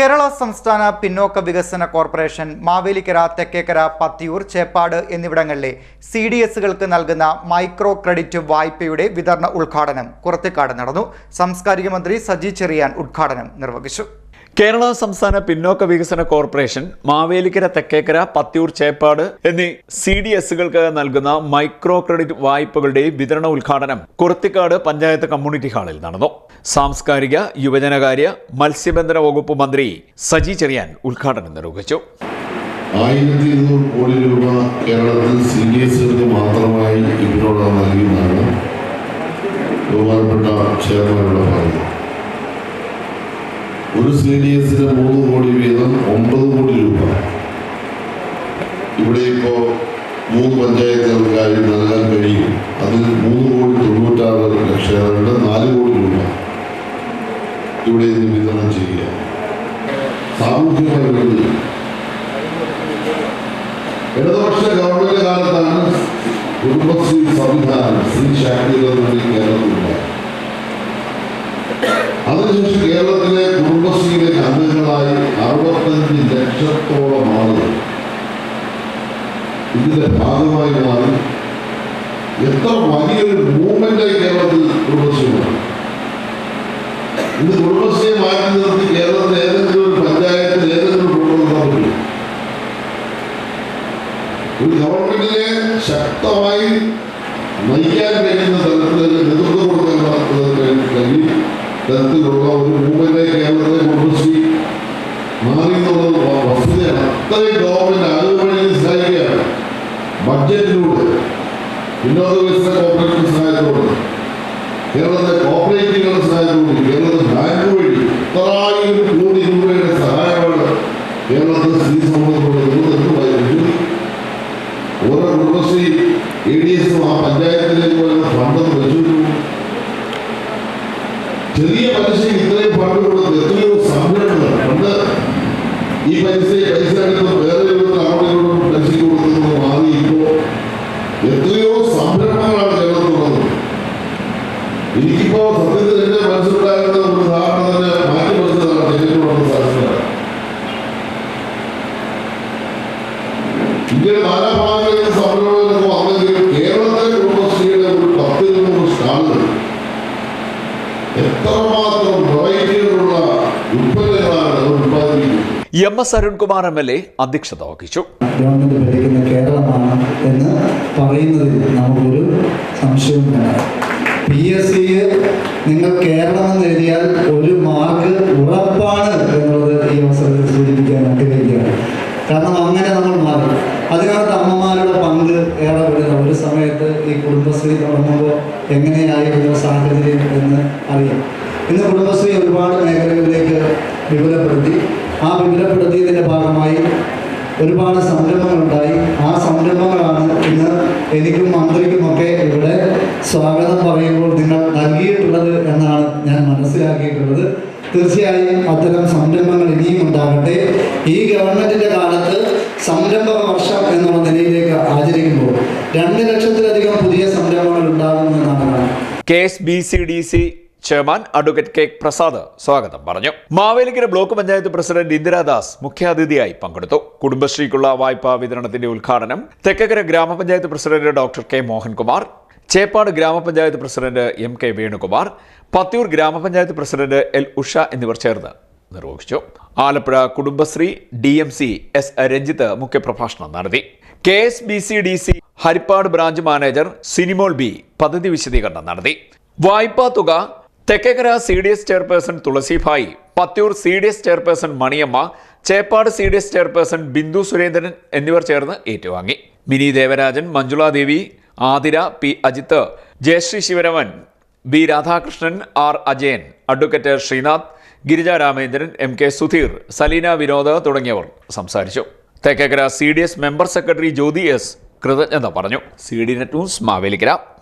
കേരള സംസ്ഥാന പിന്നോക്ക വികസന കോർപ്പറേഷൻ മാവേലിക്കര തെക്കേക്കര പത്തിയൂർ ചേപ്പാട് എന്നിവിടങ്ങളിലെ സി ഡി എസുകൾക്ക് നൽകുന്ന മൈക്രോ ക്രെഡിറ്റ് വായ്പയുടെ വിതരണ ഉദ്ഘാടനം കുറത്തിക്കാട് നടന്നു. സാംസ്കാരിക മന്ത്രി സജി ചെറിയാൻ ഉദ്ഘാടനം നിർവഹിച്ചു. കേരള സംസ്ഥാന പിന്നോക്ക വികസന കോർപ്പറേഷൻ മാവേലിക്കര തെക്കേക്കര പത്തിയൂർ ചേപ്പാട് എന്നീ സി ഡി എസുകൾക്ക് നൽകുന്ന മൈക്രോ ക്രെഡിറ്റ് വായ്പകളുടെ വിതരണ ഉദ്ഘാടനം കുർത്തിക്കാട് പഞ്ചായത്ത് കമ്മ്യൂണിറ്റി ഹാളിൽ നടന്നു. സാംസ്കാരിക യുവജനകാര്യ മത്സ്യബന്ധന വകുപ്പ് മന്ത്രി സജി ചെറിയാൻ ഉദ്ഘാടനം നിർവഹിച്ചു. ആയിരത്തി ഇരുന്നൂറ് കോടി രൂപ കേരളത്തിൽ സി ഡി എസുകൾക്ക് മാത്രമായി ഇതിനോട് നൽകിയെന്നാണ് ബഹുമാനപ്പെട്ട ചെയർമാനോട് പറഞ്ഞത് ഒരു സി ഡി എസിന് മൂന്ന് കോടി വീതം ഒമ്പത് കോടി രൂപ. ഇവിടെ ഇപ്പോ മൂന്ന് പഞ്ചായത്തുകൾക്കായി നൽകാൻ കഴിയും. അതിൽ മൂന്ന് കോടി തൊണ്ണൂറ്റാറ് ലക്ഷങ്ങളുടെ നാല് കോടി രൂപ ഇവിടെ ഇത് വിതരണം ചെയ്യുക. സാമൂഹ്യ ഇടതുപക്ഷ ഗവൺമെന്റ് കാലത്താണ് കുടുംബശ്രീ സംവിധാനം സ്ത്രീ ശാക്തീകരണം കേരളത്തിലുണ്ടായി അതിനുശേഷം കേരളത്തിലെ കുടുംബശ്രീയിലെ അംഗങ്ങളായി അറുപത്തഞ്ച് ലക്ഷത്തോളം ആളുകൾ ഇതിന്റെ ഭാഗമായി മാറി. എത്ര വലിയൊരു മൂവ്മെന്റായി കേരളത്തിൽ കുടുംബശ്രീയാണ് ഇത് കുടുംബശ്രീയെ മാറ്റി നിർത്തി കേരളത്തിൽ ഏതെങ്കിലും ഒരു പഞ്ചായത്തിൽ ഏതെങ്കിലും കൊണ്ടുവന്നാൽ പറ്റും ഒരു ഗവൺമെന്റിനെ ശക്തമായി നയിക്കാൻ കഴിയുന്ന തരത്തിൽ നേതൃത്വം കൊടുക്കാൻ കഴിയും തരത്തിലുള്ള ഒരു മൂവ്മെന്റ് കേരളത്തിലെ കുടുംബശ്രീ മാറി എന്നുള്ളത് വ- വസ്തുതയാണ്. അത്രയും ഗവൺമെന്റ് അതുവഴി സഹായിക്കുകയാണ്. ബഡ്ജറ്റിലൂടെ വിനോദ വികസന കോർപ്പറേഷൻ സഹായത്തോടെ കേരളത്തിലെ കോപ്പറേറ്റീവുകളുടെ സഹായത്തോടെ കേരളത്തിലെ ബാങ്ക് വഴി ഇത്രായിരം കോടി രൂപയുടെ സഹായമാണ് കേരളത്തിൽ സ്ത്രീ സമൂഹത്തോട് നിർബന്ധമായി ഓരോ കുടുംബശ്രീ എ ഡി എസും ആ പഞ്ചായത്തിലേക്ക് വരുന്ന ഫണ്ടെന്ന് വെച്ചിട്ടു ചെറിയ പലിശയ്ക്ക് ഇത്രയും ഫണ്ട് കൊടുത്ത് എത്രയോ സംരംഭങ്ങൾ. പണ്ട് ഈ പൈസ പൈസ എടുത്ത് വേറെ അവിടെ M S Arunkumar M L A അധ്യക്ഷത വഹിച്ചു. കേരളമാണ് എന്ന് പറയുന്നതിൽ നമുക്കൊരു സംശയവും പി എസ് നിങ്ങൾ കേരളം എന്ന് എഴുതിയാൽ ഒരു മാർക്ക് ഉറപ്പാണ് എന്നുള്ളത് ഈ അവസരത്തിൽ സൂചിപ്പിക്കാൻ ആഗ്രഹിക്കുകയാണ്. കാരണം അങ്ങനെ നമ്മൾ മാറി. അതിനകത്ത് അമ്മമാരുടെ പങ്ക് ഏറെ വരുന്ന ഒരു സമയത്ത് ഈ കുടുംബശ്രീ തുടങ്ങുമ്പോൾ എങ്ങനെയായിരുന്നു സാഹചര്യം എന്ന് അറിയാം. ഇന്ന് കുടുംബശ്രീ ഒരുപാട് മേഖലകളിലേക്ക് വിപുലപ്പെടുത്തി. ആ വിപുലപ്പെടുത്തിയതിന്റെ ഭാഗമായി ഒരുപാട് സംരംഭങ്ങളുണ്ടായി. ആ സംരംഭങ്ങളാണ് ഇന്ന് എനിക്കും മന്ത്രിക്കുമൊക്കെ ഇവിടെ സ്വാഗതം പറയുമ്പോൾ നിങ്ങൾ നൽകിയിട്ടുള്ളത് എന്നാണ് ഞാൻ മനസ്സിലാക്കിയിട്ടുള്ളത്. തീർച്ചയായും അത്തരം സംരംഭങ്ങൾ ഇനിയും ഉണ്ടാകട്ടെ. ഈ ഗവൺമെന്റിന്റെ കാലത്ത് സംരംഭ വർഷം എന്നുള്ള നിലയിലേക്ക് ആചരിക്കുമ്പോൾ രണ്ട് ലക്ഷത്തിലധികം പുതിയ സംരംഭങ്ങൾ ഉണ്ടാകുമെന്നാണ് K S B C D C chairman advocate K Prasad സ്വാഗതം പറഞ്ഞു. മാവേലിക്കര ബ്ലോക്ക് പഞ്ചായത്ത് പ്രസിഡന്റ് ഇന്ദിരാദാസ് മുഖ്യാതിഥിയായി പങ്കെടുത്തു. കുടുംബശ്രീക്കുള്ള വായ്പാ വിതരണത്തിന്റെ ഉദ്ഘാടനം തെക്കക്കര ഗ്രാമപഞ്ചായത്ത് president doctor K Mohankumar Cheppad ഗ്രാമപഞ്ചായത്ത് president M K Venukumar Pathiyoor ഗ്രാമപഞ്ചായത്ത് പ്രസിഡന്റ് എൽ ഉഷ എന്നിവർ ചേർന്ന് നിർവഹിച്ചു. Alappuzha Kudumbashree D M C S Ranjith മുഖ്യപ്രഭാഷണം നടത്തി. K S B C D C Haripad branch manager Sinimol B പദ്ധതി വിശദീകരണം നടത്തി. വായ്പാ തുക Thekkekara C D S chairperson Thulasibhai Pathiyoor C D S chairperson Maniyamma Cheppad C D S chairperson Bindu Surendran എന്നിവർ ചേർന്ന് ഏറ്റുവാങ്ങി. Mini Devarajan Manjula Devi Athira P Ajith Jayasree Sivaraman B Radhakrishnan R Ajayan advocate Sreenath Girija Ramendran M K Sudheer Saleena Vinod തുടങ്ങിയവർ സംസാരിച്ചു. Thekkekara C D S member secretary Jyothi S കൃതജ്ഞത പറഞ്ഞു. C D net news Mavelikkara.